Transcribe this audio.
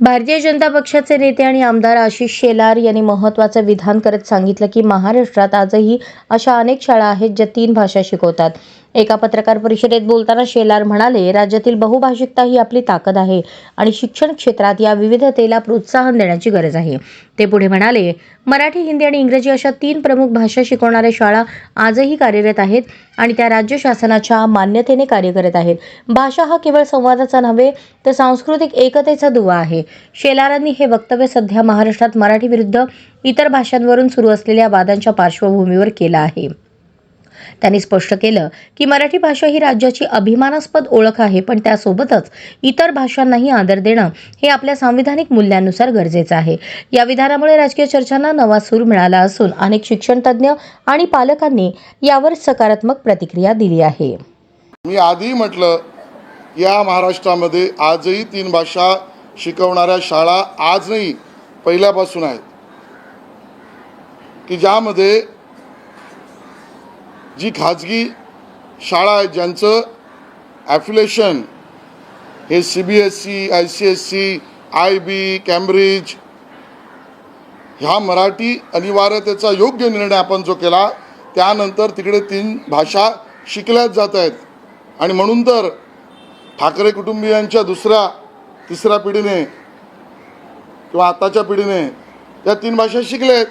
भारतीय जनता पक्षाचे नेते आणि आमदार आशिष शेलार यांनी महत्त्वाचं विधान करत सांगितलं की महाराष्ट्रात आजही अशा अनेक शाळा आहेत ज्या तीन भाषा शिकवतात. एका पत्रकार परिषदेत बोलताना शेलार म्हणाले राज्यातील बहुभाषिकता ही आपली ताकद आहे आणि शिक्षण क्षेत्रात या विविधतेला प्रोत्साहन देण्याची गरज आहे. ते पुढे म्हणाले मराठी हिंदी आणि इंग्रजी अशा तीन प्रमुख भाषा शिकवणाऱ्या शाळा आजही कार्यरत आहेत आणि त्या राज्य शासनाच्या मान्यतेने कार्य करत आहेत. भाषा हा केवळ संवादाचा नव्हे तर सांस्कृतिक एकतेचा दुवा आहे. शेलारांनी हे वक्तव्य सध्या महाराष्ट्रात मराठी विरुद्ध इतर भाषांवरून सुरू असलेल्या वादांच्या पार्श्वभूमीवर केलं आहे. त्यांनी स्पष्ट केलं की मराठी भाषा ही राज्याची अभिमानास्पद ओळख आहे पण त्यासोबतच इतर भाषांनाही आदर देणं हे आपल्या संविधानिक मूल्यांनुसार गरजेचं आहे. या विधानामुळे राजकीय चर्चांना नवा सूर मिळाला असून अनेक शिक्षणतज्ज्ञ आणि पालकांनी यावर सकारात्मक प्रतिक्रिया दिली आहे. मी आधी म्हटलं या महाराष्ट्रामध्ये आजही तीन भाषा शिकवणाऱ्या शाळा आज नाही पहिल्यापासून आहेत. की ज्यामध्ये जी खाजगी शाळा आहेत ज्यांचं ॲफिलेशन हे C B S C I C S C I B Cambridge ह्या मराठी अनिवार्यतेचा योग्य निर्णय आपण जो केला त्यानंतर तिकडे तीन भाषा शिकल्याच जात आहेत. आणि म्हणून तर ठाकरे कुटुंबियांच्या दुसऱ्या तिसऱ्या पिढीने किंवा आताच्या पिढीने या तीन भाषा शिकलेत.